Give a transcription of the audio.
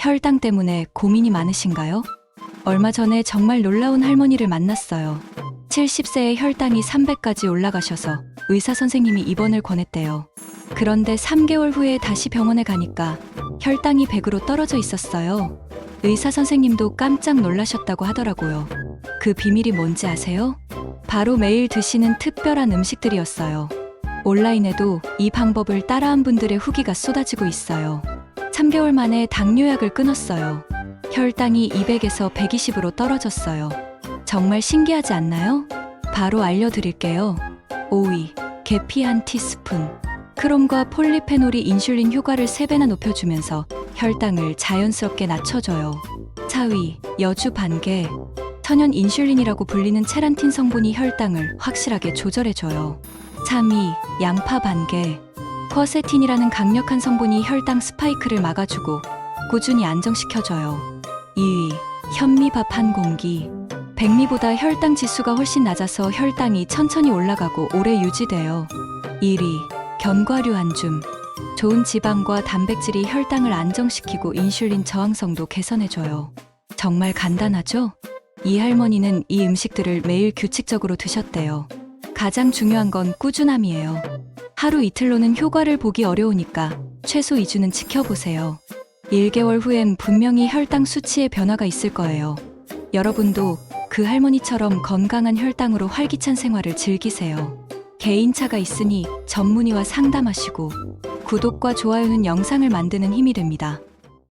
혈당 때문에 고민이 많으신가요? 얼마 전에 정말 놀라운 할머니를 만났어요. 70세의 혈당이 300까지 올라가셔서 의사 선생님이 입원을 권했대요. 그런데 3개월 후에 다시 병원에 가니까 혈당이 100으로 떨어져 있었어요. 의사 선생님도 깜짝 놀라셨다고 하더라고요. 그 비밀이 뭔지 아세요? 바로 매일 드시는 특별한 음식들이었어요. 온라인에도 이 방법을 따라한 분들의 후기가 쏟아지고 있어요. 3개월 만에 당뇨약을 끊었어요. 혈당이 200에서 120으로 떨어졌어요. 정말 신기하지 않나요? 바로 알려드릴게요. 5위, 계피 한 티스푼. 크롬과 폴리페놀이 인슐린 효과를 3배나 높여주면서 혈당을 자연스럽게 낮춰줘요. 4위, 여주 반개. 천연 인슐린이라고 불리는 체란틴 성분이 혈당을 확실하게 조절해줘요. 3위, 양파 반개. 쿼세틴이라는 강력한 성분이 혈당 스파이크를 막아주고 꾸준히 안정시켜줘요. 2위, 현미밥 한 공기. 백미보다 혈당 지수가 훨씬 낮아서 혈당이 천천히 올라가고 오래 유지돼요. 1위, 견과류 한 줌. 좋은 지방과 단백질이 혈당을 안정시키고 인슐린 저항성도 개선해줘요. 정말 간단하죠? 이 할머니는 이 음식들을 매일 규칙적으로 드셨대요. 가장 중요한 건 꾸준함이에요. 하루 이틀로는 효과를 보기 어려우니까 최소 2주는 지켜보세요. 1개월 후엔 분명히 혈당 수치에 변화가 있을 거예요. 여러분도 그 할머니처럼 건강한 혈당으로 활기찬 생활을 즐기세요. 개인차가 있으니 전문의와 상담하시고 구독과 좋아요는 영상을 만드는 힘이 됩니다.